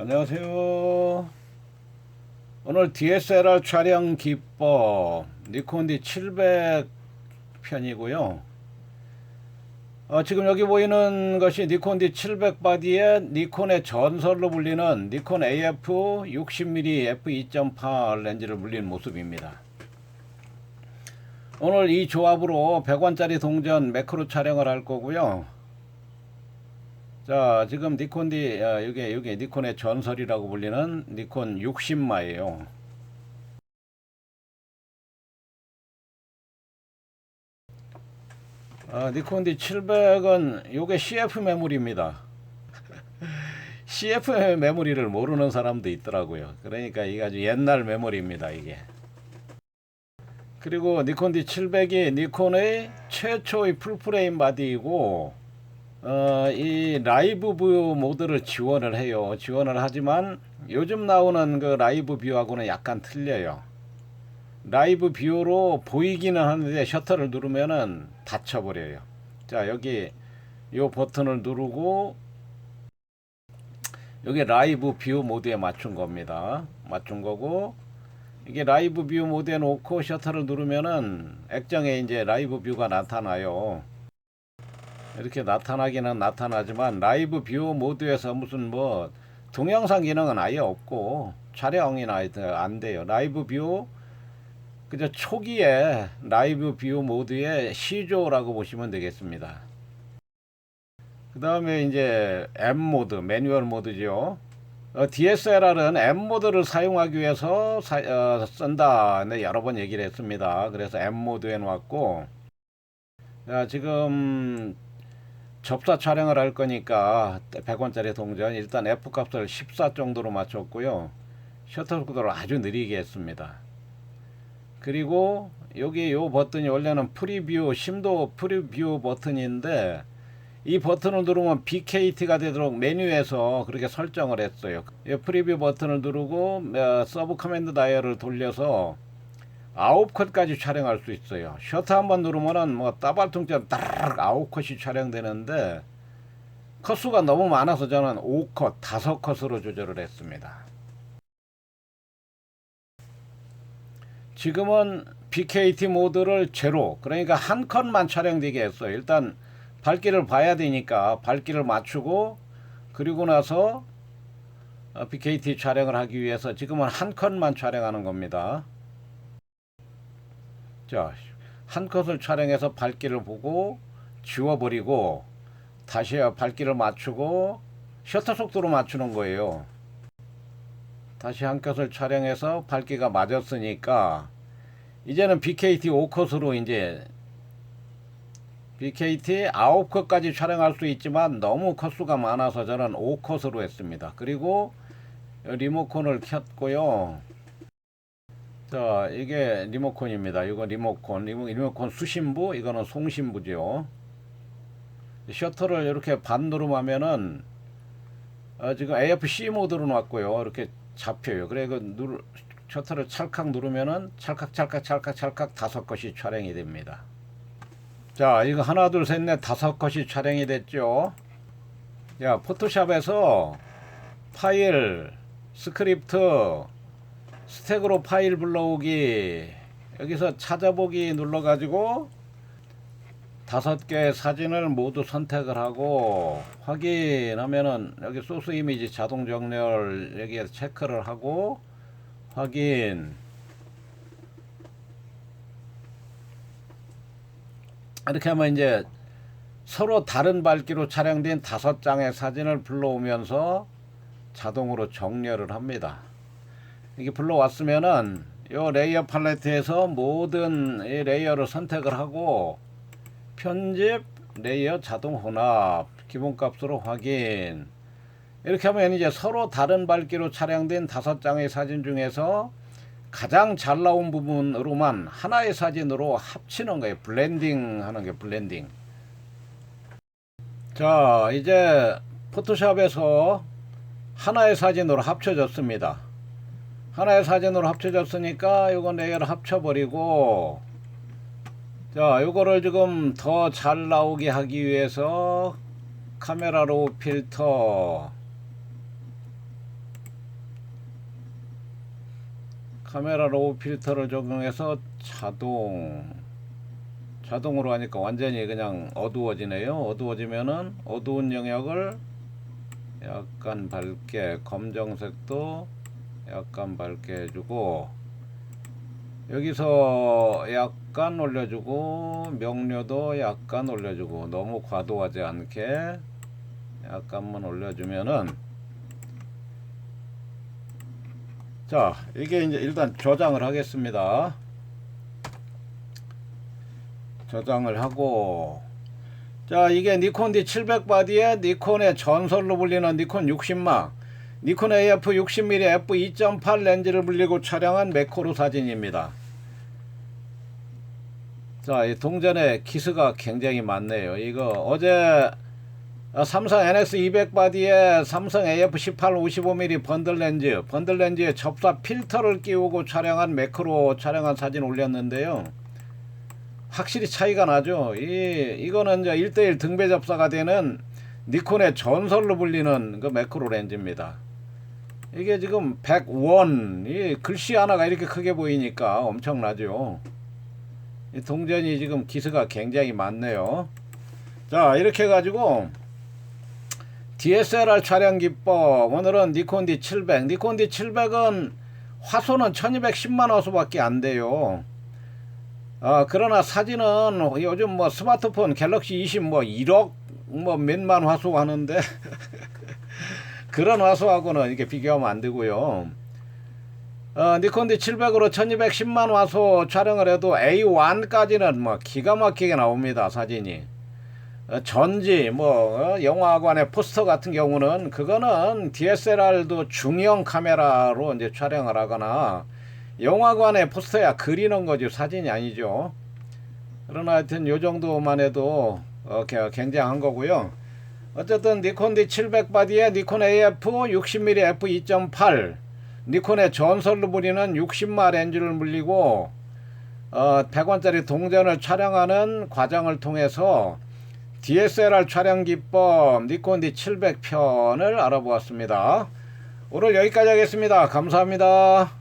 안녕하세요. 오늘 DSLR 촬영 기법 니콘 D700 편이고요. 어, 지금 여기 보이는 것이 니콘 D700 바디의 니콘의 전설로 불리는 니콘 AF 60mm f2.8 렌즈를 물린 모습입니다. 오늘 이 조합으로 100원짜리 동전 매크로 촬영을 할 거고요. 자, 지금 니콘 D, 아, 이게, 이게 니콘의 전설이라고 불리는 니콘 60마예요. 아, 니콘 D 700은 요게 CF 메모리입니다. CF 메모리를 모르는 사람도 있더라고요. 그러니까 이게 아주 옛날 메모리입니다, 이게. 그리고 니콘 D 700이 니콘의 최초의 풀프레임 바디이고, 어, 이 라이브 뷰 모드를 지원을 해요. 지원을 하지만 요즘 나오는 그 라이브 뷰하고는 약간 틀려요. 라이브 뷰로 보이기는 하는데 셔터를 누르면은 닫혀버려요. 자, 여기 요 버튼을 누르고 여기 라이브 뷰 모드에 맞춘 겁니다. 맞춘 거고 이게 라이브 뷰 모드에 놓고 셔터를 누르면은 액정에 이제 라이브 뷰가 나타나요. 이렇게 나타나기는 나타나지만 라이브 뷰 모드에서 무슨 뭐 동영상 기능은 아예 없고 촬영이나 안 돼요. 라이브 뷰 그저 초기에 라이브 뷰 모드의 시조라고 보시면 되겠습니다. 그 다음에 이제 M 모드, 매뉴얼 모드죠. 어, DSLR은 M 모드를 사용하기 위해서 사, 어, 쓴다. 네, 여러 번 얘기를 했습니다. 그래서 M 모드에 놓았고, 자, 지금 접사 촬영을 할 거니까 100원짜리 동전 일단 F 값을 14 정도로 맞췄고요. 셔터 속도를 아주 느리게 했습니다. 그리고 여기 요 버튼이 원래는 프리뷰 심도 프리뷰 버튼인데 이 버튼을 누르면 BKT가 되도록 메뉴에서 그렇게 설정을 했어요. 이 프리뷰 버튼을 누르고 어, 서브 커맨드 다이얼을 돌려서 아홉 컷까지 촬영할 수 있어요. 셔터 한 번 누르면은 뭐 따발통처럼 따르륵 아홉 컷이 촬영되는데 컷수가 너무 많아서 저는 5컷, 5컷으로 조절을 했습니다. 지금은 BKT 모드를 제로, 그러니까 한 컷만 촬영되게 했어요. 일단 밝기를 봐야 되니까 밝기를 맞추고 그리고 나서 어, BKT 촬영을 하기 위해서 지금은 한 컷만 촬영하는 겁니다. 자, 한 컷을 촬영해서 밝기를 보고 지워버리고 다시 밝기를 맞추고 셔터 속도로 맞추는 거예요. 다시 한 컷을 촬영해서 밝기가 맞았으니까 이제는 BKT 5컷으로 이제 BKT 9컷까지 촬영할 수 있지만 너무 컷수가 많아서 저는 5컷으로 했습니다. 그리고 리모컨을 켰고요. 자, 이게 리모컨입니다. 이거 리모컨, 리모, 리모컨 수신부, 이거는 송신부죠. 셔터를 이렇게 반 누르면은 어, 지금 AFC 모드로 놨고요. 이렇게 잡혀요. 그래 그 누르 셔터를 찰칵 누르면은 찰칵 찰칵 찰칵 찰칵 다섯 컷이 촬영이 됩니다. 자, 이거 하나 둘 셋 넷 다섯 컷이 촬영이 됐죠. 야, 포토샵에서 파일, 스크립트, 스택으로 파일 불러오기 여기서 찾아보기 눌러 가지고 다섯 개의 사진을 모두 선택을 하고 확인하면은 여기 소스 이미지 자동 정렬 여기에 체크를 하고 확인 이렇게 하면 이제 서로 다른 밝기로 촬영된 다섯 장의 사진을 불러오면서 자동으로 정렬을 합니다. 이게 불러왔으면은 요 레이어 팔레트에서 모든 이 레이어를 선택을 하고 편집 레이어 자동 혼합 기본값으로 확인 이렇게 하면 이제 서로 다른 밝기로 촬영된 다섯 장의 사진 중에서 가장 잘 나온 부분으로만 하나의 사진으로 합치는 거예요. 블렌딩 하는 게 블렌딩. 자, 이제 포토샵에서 하나의 사진으로 합쳐졌습니다. 하나의 사진으로 합쳐졌으니까 이거 네 개를 합쳐버리고 자 이거를 지금 더 잘 나오게 하기 위해서 카메라로 필터. 카메라 로우 필터를 적용해서 자동 자동으로 하니까 완전히 그냥 어두워지네요. 어두워지면은 어두운 영역을 약간 밝게 검정색도 약간 밝게 해주고 여기서 약간 올려주고 명료도 약간 올려주고 너무 과도하지 않게 약간만 올려주면은 자 이게 이제 일단 저장을 하겠습니다. 저장을 하고 자 이게 니콘 D700 바디에 니콘의 전설로 불리는 니콘 60막 니콘 AF 60mm f2.8 렌즈를 불리고 촬영한 매크로 사진입니다 자, 이 동전에 기스가 굉장히 많네요. 이거 어제 아, 삼성 NX200 바디에 삼성 AF18 55mm 번들 렌즈, 번들 렌즈에 접사 필터를 끼우고 촬영한 매크로 촬영한 사진 올렸는데요. 확실히 차이가 나죠. 이 이거는 이제 1대1 등배 접사가 되는 니콘의 전설로 불리는 그 매크로 렌즈입니다. 이게 지금 101, 이 글씨 하나가 이렇게 크게 보이니까 엄청나죠. 이 동전이 지금 기스가 굉장히 많네요. 자 이렇게 해가지고 DSLR 촬영 기법 오늘은 니콘 D700 니콘 D700은 화소는 1210만 화소밖에 안 돼요. 아 그러나 사진은 요즘 뭐 스마트폰 갤럭시 20 뭐 1억 뭐 몇만 화소 하는데 그런 화소하고는 이렇게 비교하면 안 되고요. 어, 니콘 D700으로 1210만 화소 촬영을 해도 A1까지는 뭐 기가 막히게 나옵니다 사진이. 어, 전지 뭐 어, 영화관의 포스터 같은 경우는 그거는 DSLR도 중형 카메라로 이제 촬영을 하거나 영화관의 포스터야 그리는 거지 사진이 아니죠. 그러나 하여튼 요 정도만 해도 어, 개- 굉장한 거고요 어쨌든 니콘 D700 바디에 니콘 AF 60mm f2.8 니콘의 전설로 불리는 60마 렌즈를 물리고 어, 100원짜리 동전을 촬영하는 과정을 통해서 DSLR 촬영 기법 니콘 D700 편을 알아보았습니다. 오늘 여기까지 하겠습니다. 감사합니다.